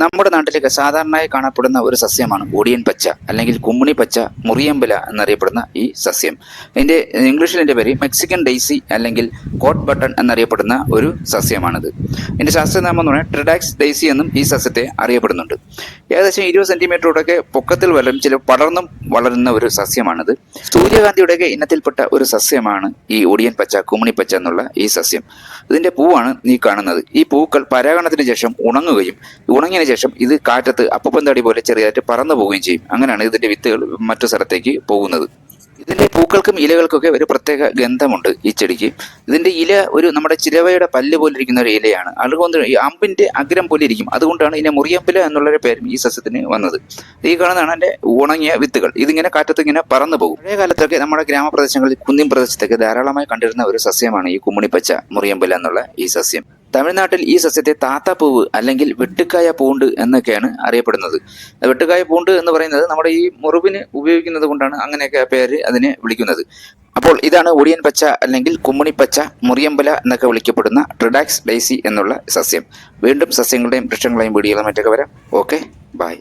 നമ്മുടെ നാട്ടിലൊക്കെ സാധാരണയായി കാണപ്പെടുന്ന ഒരു സസ്യമാണ് ഒടിയൻ പച്ച അല്ലെങ്കിൽ കുമ്മിണി പച്ച മുറിയമ്പല എന്നറിയപ്പെടുന്ന ഈ സസ്യം. ഇതിന്റെ ഇംഗ്ലീഷിൽ എന്റെ പേര് മെക്സിക്കൻ ഡെയ്സി അല്ലെങ്കിൽ കോട്ട് ബട്ടൺ എന്നറിയപ്പെടുന്ന ഒരു സസ്യമാണിത്. ഇതിന്റെ ശാസ്ത്രനാമം എന്ന് പറയുന്നത് ട്രിഡാക്സ് ഡെയ്സി എന്നും ഈ സസ്യത്തെ അറിയപ്പെടുന്നുണ്ട്. ഏകദേശം ഇരുപത് സെന്റിമീറ്ററോടൊക്കെ പൊക്കത്തിൽ വരും ചില പടർന്നും വളരുന്ന ഒരു സസ്യമാണിത്. സൂര്യകാന്തിയുടെയൊക്കെ ഇനത്തിൽപ്പെട്ട ഒരു സസ്യമാണ് ഈ ഒടിയൻ പച്ച കുമിണി പച്ച എന്നുള്ള ഈ സസ്യം. ഇതിന്റെ പൂവാണ് നീ കാണുന്നത്. ഈ പൂക്കൾ പരാഗണത്തിന് ശേഷം ഉണങ്ങുകയും ഉണങ്ങിയതിനു ശേഷം ഇത് കാറ്റത്ത് അപ്പപ്പന്താടി പോലെ ചെറിയതായിട്ട് പറന്നു പോവുകയും ചെയ്യും. അങ്ങനെയാണ് ഇതിന്റെ വിത്തുകൾ മറ്റു സ്ഥലത്തേക്ക് പോകുന്നത്. ഇതിന്റെ പൂക്കൾക്കും ഇലകൾക്കൊക്കെ ഒരു പ്രത്യേക ഗന്ധമുണ്ട് ഈ ചെടിക്ക്. ഇതിന്റെ ഇല ഒരു നമ്മുടെ ചിലവയുടെ പല്ല് പോലെ ഇരിക്കുന്ന ഒരു ഇലയാണ്. അതുകൊണ്ട് ഈ അമ്പിന്റെ അഗ്രം പോലെ ഇരിക്കും അതുകൊണ്ടാണ് ഇതിനെ മുറിയമ്പില എന്നുള്ളൊരു പേരും ഈ സസ്യത്തിന് വന്നത്. ഈ കാണുന്നതാണ് അതിന്റെ ഉണങ്ങിയ വിത്തുകൾ. ഇതിങ്ങനെ കാറ്റത്ത് ഇങ്ങനെ പറന്നു പോകും. പഴയ കാലത്തൊക്കെ നമ്മുടെ ഗ്രാമപ്രദേശങ്ങളിൽ കുന്നിൻ പ്രദേശത്തൊക്കെ ധാരാളമായി കണ്ടിരുന്ന ഒരു സസ്യമാണ് ഈ കുമ്മിണിപ്പച്ച മുറിയമ്പില എന്നുള്ള ഈ സസ്യം. തമിഴ്നാട്ടിൽ ഈ സസ്യത്തെ താത്താപ്പൂവ് അല്ലെങ്കിൽ വെട്ടുക്കായ പൂണ്ട് എന്നൊക്കെയാണ് അറിയപ്പെടുന്നത്. വെട്ടുകായ പൂണ്ട് എന്ന് പറയുന്നത് നമ്മുടെ ഈ മുറിവിന് ഉപയോഗിക്കുന്നത് കൊണ്ടാണ് അങ്ങനെയൊക്കെ പേര് അതിനെ വിളിക്കുന്നത്. അപ്പോൾ ഇതാണ് ഒടിയൻ പച്ച അല്ലെങ്കിൽ കുമ്മണിപ്പച്ച മുറിയമ്പല എന്നൊക്കെ വിളിക്കപ്പെടുന്ന ട്രിഡാക്സ് ഡൈസി എന്നുള്ള സസ്യം. വീണ്ടും സസ്യങ്ങളുടെയും വൃക്ഷങ്ങളുടെയും വീഡിയോകളും മറ്റൊക്കെ വരാം. Okay bye